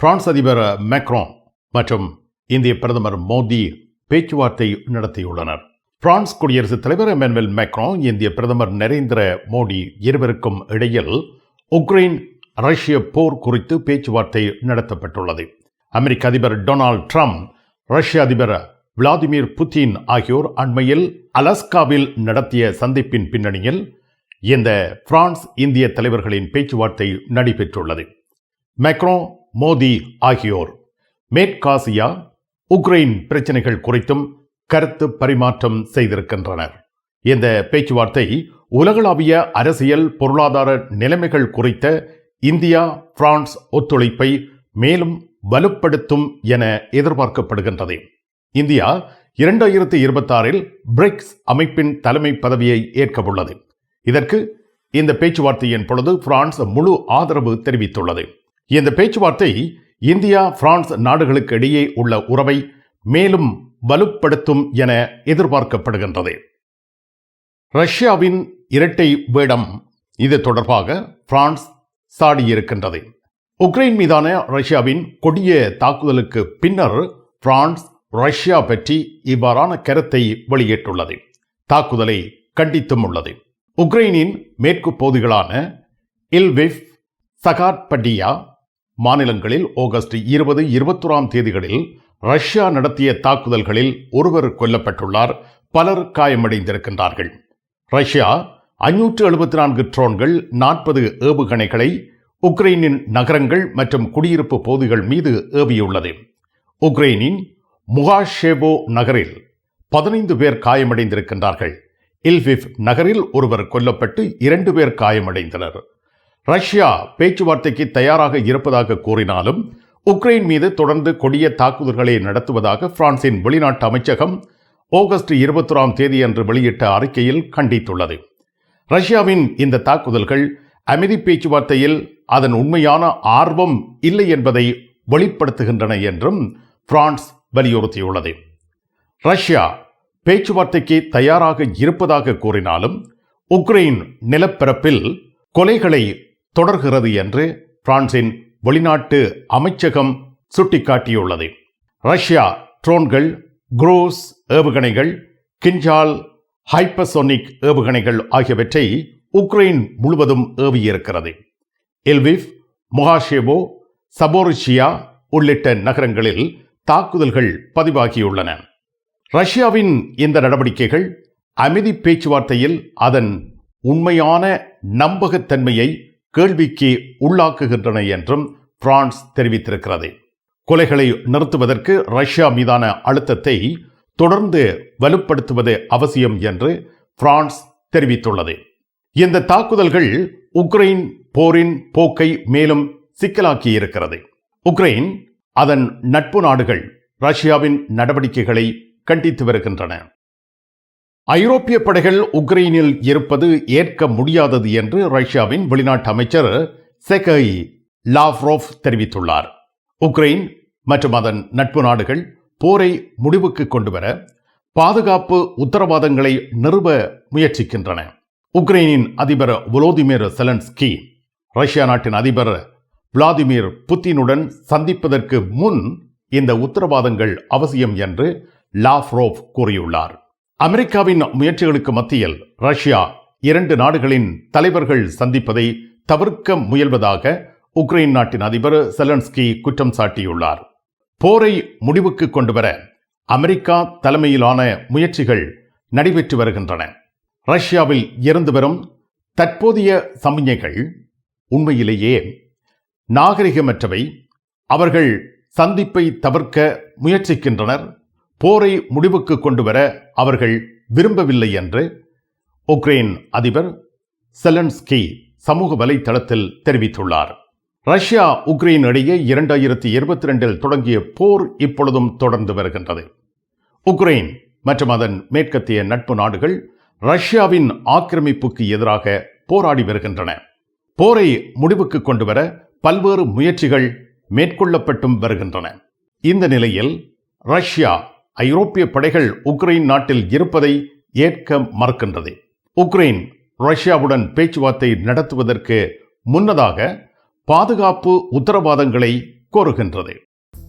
France அதிபர் Macron மற்றும் இந்திய பிரதமர் மோடி பேச்சுவார்த்தை நடத்தியுள்ளனர். பிரான்ஸ் குடியரசுத் தலைவர் எமனுவல் மேக்ரோன் இந்திய பிரதமர் நரேந்திர மோடி இருவருக்கும் இடையில் உக்ரைன் ரஷ்ய போர் குறித்து பேச்சுவார்த்தை நடத்தப்பட்டுள்ளது. அமெரிக்க அதிபர் டொனால்ட் ட்ரம்ப் ரஷ்ய அதிபர் விளாடிமிர் புட்டின் ஆகியோர் அண்மையில் அலாஸ்காவில் நடத்திய சந்திப்பின் பின்னணியில் இந்த பிரான்ஸ் இந்திய தலைவர்களின் பேச்சுவார்த்தை நடைபெற்றுள்ளது. மேக்ரோ மோடி ஆகியோர். மேற்காசியா உக்ரைன் பிரச்சனைகள் குறித்தும் கருத்து பரிமாற்றம் செய்திருக்கின்றனர். இந்த பேச்சுவார்த்தை உலகளாவிய அரசியல் பொருளாதார நிலைமைகள் குறித்த இந்தியா பிரான்ஸ் ஒத்துழைப்பை மேலும் வலுப்படுத்தும் என எதிர்பார்க்கப்படுகின்றது. இந்தியா இரண்டாயிரத்தி இருபத்தாறில் பிரிக்ஸ் அமைப்பின் தலைமை பதவியை ஏற்கவுள்ளது. இதற்கு இந்த பேச்சுவார்த்தையின் பொழுது பிரான்ஸ் முழு ஆதரவு தெரிவித்துள்ளது. இந்த பேச்சுவார்த்தை இந்தியா பிரான்ஸ் நாடுகளுக்கு இடையே உள்ள உறவை மேலும் வலுப்படுத்தும் என எதிர்பார்க்கப்படுகின்றது. ரஷ்யாவின் இரட்டை வேடம் இது தொடர்பாக பிரான்ஸ் சாடியிருக்கின்றது. உக்ரைன் மீதான ரஷ்யாவின் கொடிய தாக்குதலுக்கு பின்னர் பிரான்ஸ் ரஷ்யா பற்றி இவ்வாறான கருத்தை வெளியிட்டுள்ளது. தாக்குதலை கண்டித்தும் உள்ளது. உக்ரைனின் மேற்கு பகுதிகளான இல்விஃப் சகாட்பட்டியா மாநிலங்களில் ஆகஸ்ட் இருபது இருபத்தொராம் தேதிகளில் ரஷ்யா நடத்திய தாக்குதல்களில் ஒருவர் கொல்லப்பட்டுள்ளார் பலர் காயமடைந்திருக்கின்றார்கள். ரஷ்யா ஐநூற்று எழுபத்தி நான்கு ட்ரோன்கள் நாற்பது ஏவுகணைகளை உக்ரைனின் நகரங்கள் மற்றும் குடியிருப்பு பகுதிகள் மீது ஏவியுள்ளது. உக்ரைனின் முகாஷேவோ நகரில் பதினைந்து பேர் காயமடைந்திருக்கின்றார்கள். இல்ஃபிஃப் நகரில் ஒருவர் கொல்லப்பட்டு இரண்டு பேர் காயமடைந்தனர். ரஷ்யா பேச்சுவார்த்தைக்கு தயாராக இருப்பதாக கூறினாலும் உக்ரைன் மீது தொடர்ந்து கொடிய தாக்குதல்களை நடத்துவதாக பிரான்சின் வெளிநாட்டு அமைச்சகம் ஆகஸ்ட் இருபத்தொராம் தேதியன்று வெளியிட்ட அறிக்கையில் கண்டித்துள்ளது. ரஷ்யாவின் இந்த தாக்குதல்கள் அமைதி பேச்சுவார்த்தையில் அதன் உண்மையான ஆர்வம் இல்லை என்பதை வெளிப்படுத்துகின்றன என்றும் பிரான்ஸ் வலியுறுத்தியுள்ளது. ரஷ்யா பேச்சுவார்த்தைக்கு தயாராக இருப்பதாக கூறினாலும் உக்ரைன் நிலப்பரப்பில் கொலைகளை தொடர்கிறது என்று பிரான்சின் வெளிநாட்டு அமைச்சகம் சுட்டிக்காட்டியுள்ளது. ரஷ்யா ட்ரோன்கள் குரோஸ் ஏவுகணைகள் கிஞ்சால் ஹைப்பர்சோனிக் ஏவுகணைகள் ஆகியவற்றை உக்ரைன் முழுவதும் ஏவியிருக்கிறது. எல்விவ் மொஹாஷேவோ சபோரிஷியா உள்ளிட்ட நகரங்களில் தாக்குதல்கள் பதிவாகியுள்ளன. ரஷ்யாவின் இந்த நடவடிக்கைகள் அமைதி பேச்சுவார்த்தையில் அதன் உண்மையான நம்பகத்தன்மையை கேள்விக்கு உள்ளாக்குகின்றன என்றும் பிரான்ஸ் தெரிவித்திருக்கிறது. கொலைகளை நிறுத்துவதற்கு ரஷ்யா மீதான அழுத்தத்தை தொடர்ந்து வலுப்படுத்துவது அவசியம் என்று பிரான்ஸ் தெரிவித்துள்ளது. இந்த தாக்குதல்கள் உக்ரைன் போரின் போக்கை மேலும் சிக்கலாக்கி இருக்கிறது உக்ரைன் அதன் நட்பு நாடுகள் ரஷ்யாவின் நடவடிக்கைகளை கண்டித்து வருகின்றன. ஐரோப்பிய படைகள் உக்ரைனில் இருப்பது ஏற்க முடியாதது என்று ரஷ்யாவின் வெளிநாட்டு அமைச்சர் செகை லாவ்ரோவ் தெரிவித்துள்ளார். உக்ரைன் மற்றும் அதன் நட்பு நாடுகள் போரை முடிவுக்கு கொண்டுவர பாதுகாப்பு உத்தரவாதங்களை நிறுவ முயற்சிக்கின்றன. உக்ரைனின் அதிபர் வோலோதிமிர் செலன்ஸ்கி ரஷ்யா நாட்டின் அதிபர் விளாடிமிர் புத்தினுடன் சந்திப்பதற்கு முன் இந்த உத்தரவாதங்கள் அவசியம் என்று லாவ்ரோவ் கூறியுள்ளார். அமெரிக்காவின் முயற்சிகளுக்கு மத்தியில் ரஷ்யா இரண்டு நாடுகளின் தலைவர்கள் சந்திப்பதை தவிர்க்க முயல்வதாக உக்ரைன் நாட்டின் அதிபர் செலன்ஸ்கி குற்றம் சாட்டியுள்ளார். போரை முடிவுக்கு கொண்டுவர அமெரிக்கா தலைமையிலான முயற்சிகள் நடைபெற்று வருகின்றன. ரஷ்யாவில் இருந்து வரும் தற்போதைய சமிஞ்ஞைகள் உண்மையிலேயே நாகரிகமற்றவை. அவர்கள் சந்திப்பை தவிர்க்க முயற்சிக்கின்றனர். போரை முடிவுக்கு கொண்டு வர அவர்கள் விரும்பவில்லை என்று உக்ரைன் அதிபர் செலன்ஸ்கி சமூக வலைத்தளத்தில் தெரிவித்துள்ளார். ரஷ்யா உக்ரைன் இடையே இரண்டாயிரத்தி இருபத்தி ரெண்டில் தொடங்கிய போர் இப்பொழுதும் தொடர்ந்து வருகின்றது. உக்ரைன் மற்றும் அதன் மேற்கத்திய நட்பு நாடுகள் ரஷ்யாவின் ஆக்கிரமிப்புக்கு எதிராக போராடி வருகின்றன. போரை முடிவுக்கு கொண்டு வர பல்வேறு முயற்சிகள் மேற்கொள்ளப்பட்டும் வருகின்றன. இந்த நிலையில் ரஷ்யா ஐரோப்பிய படைகள் உக்ரைன் நாட்டில் இருப்பதை ஏற்க மறுக்கின்றது. உக்ரைன் ரஷ்யாவுடன் பேச்சுவார்த்தை நடத்துவதற்கு முன்னதாக பாதுகாப்பு உத்தரவாதங்களை கோருகின்றது.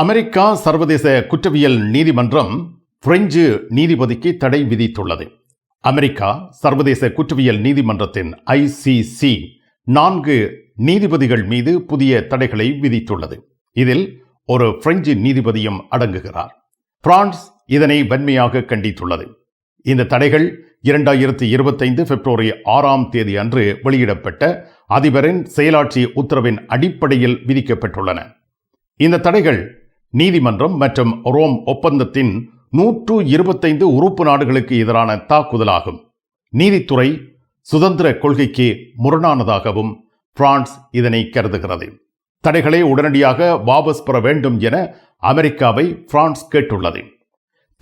அமெரிக்கா சர்வதேச குற்றவியல் நீதிமன்றம் பிரெஞ்சு நீதிபதிக்கு தடை விதித்துள்ளது. அமெரிக்கா சர்வதேச குற்றவியல் நீதிமன்றத்தின் ஐசிசி நான்கு நீதிபதிகள் மீது புதிய தடைகளை விதித்துள்ளது. இதில் ஒரு பிரெஞ்சு நீதிபதியும் அடங்குகிறார். பிரான்ஸ் இதனை வன்மையாக கண்டித்துள்ளது. இந்த தடைகள் இரண்டாயிரத்தி இருபத்தைந்து பிப்ரவரி ஆறாம் தேதி அன்று வெளியிடப்பட்ட அதிபரின் செயலாட்சி உத்தரவின் அடிப்படையில் விதிக்கப்பட்டுள்ளன. இந்த தடைகள் நீதிமன்றம் மற்றும் ரோம் ஒப்பந்தத்தின் நூற்று இருபத்தைந்து உறுப்பு நாடுகளுக்கு எதிரான தாக்குதலாகும். நீதித்துறை சுதந்திர கொள்கைக்கு முரணானதாகவும் பிரான்ஸ் இதனை கருதுகிறது. தடைகளை உடனடியாக வாபஸ் பெற வேண்டும் என அமெரிக்காவை பிரான்ஸ் கேட்டுள்ளது.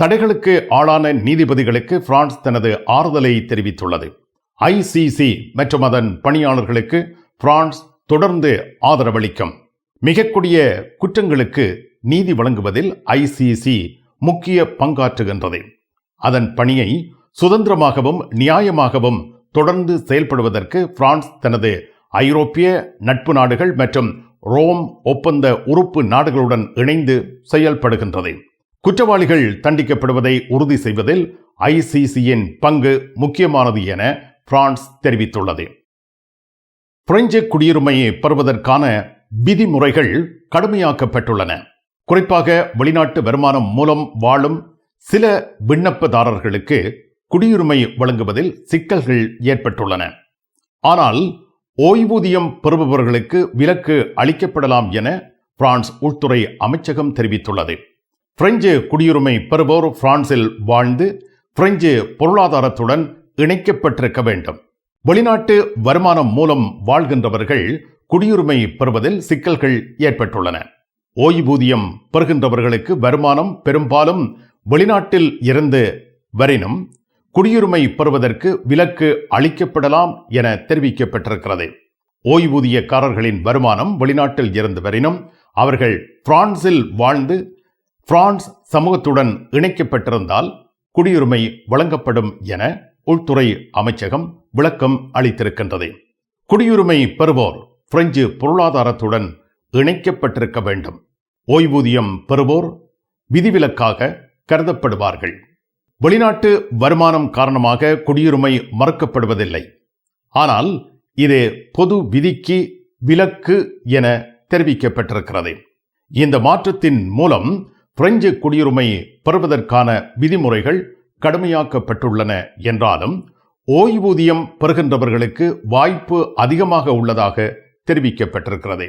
தடைகளுக்கு ஆளான நீதிபதிகளுக்கு பிரான்ஸ் தனது ஆறுதலை தெரிவித்துள்ளது. ஐசிசி மற்றும் அதன் பணியாளர்களுக்கு பிரான்ஸ் தொடர்ந்து ஆதரவளிக்கும். மிகக்கூடிய குற்றங்களுக்கு நீதி வழங்குவதில் ஐசிசி முக்கிய பங்காற்றுகின்றது. அதன் பணியை சுதந்திரமாகவும் நியாயமாகவும் தொடர்ந்து செயல்படுவதற்கு பிரான்ஸ் தனது ஐரோப்பிய நட்பு நாடுகள் மற்றும் ரோம் ஒப்பந்த உறுப்பு நாடுகளுடன் இணைந்து செயல்படுகின்றது. குற்றவாளிகள் தண்டிக்கப்படுவதை உறுதி செய்வதில் ஐசிசியின் பங்கு முக்கியமானது என பிரான்ஸ் தெரிவித்துள்ளது. பிரெஞ்சு குடியுரிமையை பெறுவதற்கான விதிமுறைகள் கடுமையாக்கப்பட்டுள்ளன. குறிப்பாக வெளிநாட்டு வருமானம் மூலம் வாழும் சில விண்ணப்பதாரர்களுக்கு குடியுரிமை வழங்குவதில் சிக்கல்கள் ஏற்பட்டுள்ளன. ஆனால் ஓய்வூதியம் பெறுபவர்களுக்கு விலக்கு அளிக்கப்படலாம் என பிரான்ஸ் உள்துறை அமைச்சகம் தெரிவித்துள்ளது. பிரெஞ்சு குடியுரிமை பெறுவோர் பிரான்சில் வாழ்ந்து பிரெஞ்சு பொருளாதாரத்துடன் இணைக்கப்பட்டிருக்க வேண்டும். வெளிநாட்டு வருமானம் மூலம் வாழ்கின்றவர்கள் குடியுரிமை பெறுவதில் சிக்கல்கள் ஏற்பட்டுள்ளன. ஓய்வூதியம் பெறுகின்றவர்களுக்கு வருமானம் பெரும்பாலும் வெளிநாட்டில் இருந்து வரினும் குடியுரிமை பெறுவதற்கு விலக்கு அளிக்கப்படலாம் என தெரிவிக்கப்பட்டிருக்கிறது. ஓய்வூதியக்காரர்களின் வருமானம் வெளிநாட்டில் இருந்து வரினும் அவர்கள் பிரான்சில் வாழ்ந்து பிரான்ஸ் சமூகத்துடன் இணைக்கப்பட்டிருந்தால் குடியுரிமை வழங்கப்படும் என உள்துறை அமைச்சகம் விளக்கம் அளித்திருக்கின்றது. குடியுரிமை பெறுவோர் பிரெஞ்சு பொருளாதாரத்துடன் இணைக்கப்பட்டிருக்க வேண்டும். ஓய்வூதியம் பெறுவோர் விதிவிலக்காக கருதப்படுவார்கள். வெளிநாட்டு வருமானம் காரணமாக குடியுரிமை மறுக்கப்படுவதில்லை. ஆனால் இது பொது விதிக்கு விலக்கு என தெரிவிக்கப்பட்டிருக்கிறது. இந்த மாற்றத்தின் மூலம் பிரெஞ்சு குடியுரிமை பெறுவதற்கான விதிமுறைகள் கடுமையாக்கப்பட்டுள்ளன என்றாலும் ஓய்வூதியம் பெறுகின்றவர்களுக்கு வாய்ப்பு அதிகமாக உள்ளதாக தெரிவிக்கப்பட்டிருக்கிறது.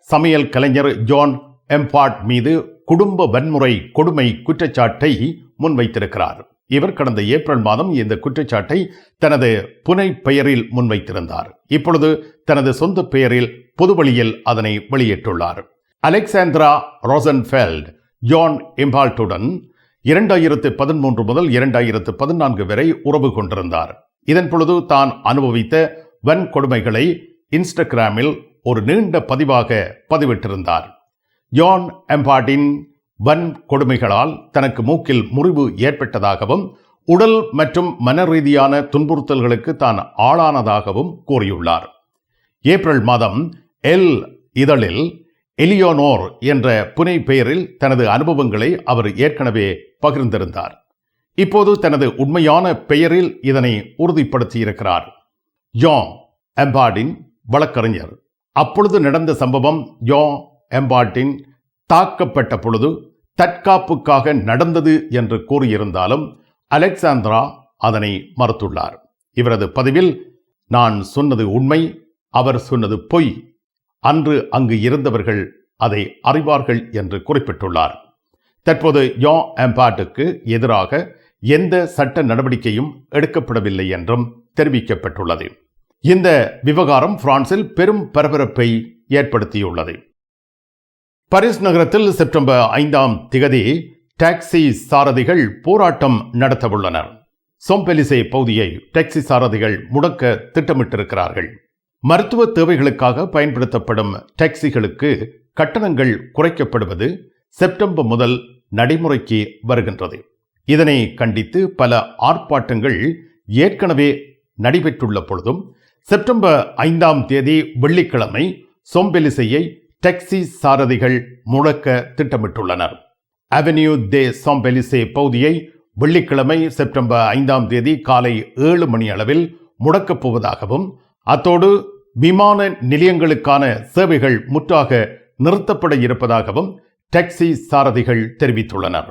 சமையல் கலைஞர் ஜான் எம்பார்ட் மீது குடும்ப வன்முறை கொடுமை குற்றச்சாட்டை முன்வைத்திருக்கிறார். இவர் கடந்த ஏப்ரல் மாதம் இந்த குற்றச்சாட்டை தனது புனை பெயரில் முன்வைத்திருந்தார். இப்பொழுது தனது சொந்த பெயரில் பொதுவழியில் அதனை வெளியிட்டுள்ளார். அலெக்சாந்திரா ரோசன்ஃபெல்ட் ஜான் இம்பால்ட்டுடன் இரண்டாயிரத்து பதிமூன்று முதல் இரண்டாயிரத்து பதினான்கு வரை உறவு கொண்டிருந்தார். இதன் பொழுது தான் அனுபவித்த வன்கொடுமைகளை இன்ஸ்டாகிராமில் ஒரு நீண்ட பதிவாக பதிவிட்டிருந்தார். ஜான் எம்பாட்டின் வன் கொடுமைகளால் தனக்கு மூக்கில் முறிவு ஏற்பட்டதாகவும் உடல் மற்றும் மன ரீதியான துன்புறுத்தல்களுக்கு தான் ஆளானதாகவும் கூறியுள்ளார். ஏப்ரல் மாதம் எல் இதழில் எலியோனோர் என்ற புனை பெயரில் தனது அனுபவங்களை அவர் ஏற்கனவே பகிர்ந்திருந்தார். இப்போது தனது உண்மையான பெயரில் இதனை உறுதிப்படுத்தியிருக்கிறார். ஜான் எம்பாடின் வழக்கறிஞர். அப்பொழுது நடந்த சம்பவம் யோ எம்பாட்டின் தாக்கப்பட்ட பொழுது தற்காப்புக்காக நடந்தது என்று கூறியிருந்தாலும் அலெக்சாந்திரா அதனை மறுத்துள்ளார். இவரது பதிவில் நான் சொன்னது உண்மை அவர் சொன்னது பொய். அன்று அங்கு இருந்தவர்கள் அதை அறிவார்கள் என்று குறிப்பிட்டுள்ளார். தற்போது யோ எம்பாட்டுக்கு எதிராக எந்த சட்ட நடவடிக்கையும் எடுக்கப்படவில்லை என்றும் தெரிவிக்கப்பட்டுள்ளது. இந்த விவகாரம் பிரான்சில் பெரும் பரபரப்பை ஏற்படுத்தியுள்ளது. பாரிஸ் நகரத்தில் செப்டம்பர் ஐந்தாம் திகதி டாக்ஸி சாரதிகள் போராட்டம் நடத்தவுள்ளனர். சோம்பெலிசே பகுதியை டாக்ஸி சாரதிகள் முடக்க திட்டமிட்டிருக்கிறார்கள். மருத்துவ தேவைகளுக்காக பயன்படுத்தப்படும் டாக்ஸிகளுக்கு கட்டணங்கள் குறைக்கப்படுவது செப்டம்பர் முதல் நடைமுறைக்கு வருகின்றது. இதனை கண்டித்து பல ஆர்ப்பாட்டங்கள் ஏற்கனவே நடைபெற்றுள்ள பொழுதும் செப்டம்பர் ஐந்தாம் தேதி வெள்ளிக்கிழமை சொம்பெலிசையை டாக்ஸி சாரதிகள் முழக்க திட்டமிட்டுள்ளனர். அவென்யூ தே சொம்பெலிசே பகுதியை வெள்ளிக்கிழமை செப்டம்பர் ஐந்தாம் தேதி காலை ஏழு மணி அளவில் முடக்கப் போவதாகவும் அத்தோடு விமான நிலையங்களுக்கான சேவைகள் முற்றாக நிறுத்தப்பட இருப்பதாகவும் டாக்ஸி சாரதிகள் தெரிவித்துள்ளனர்.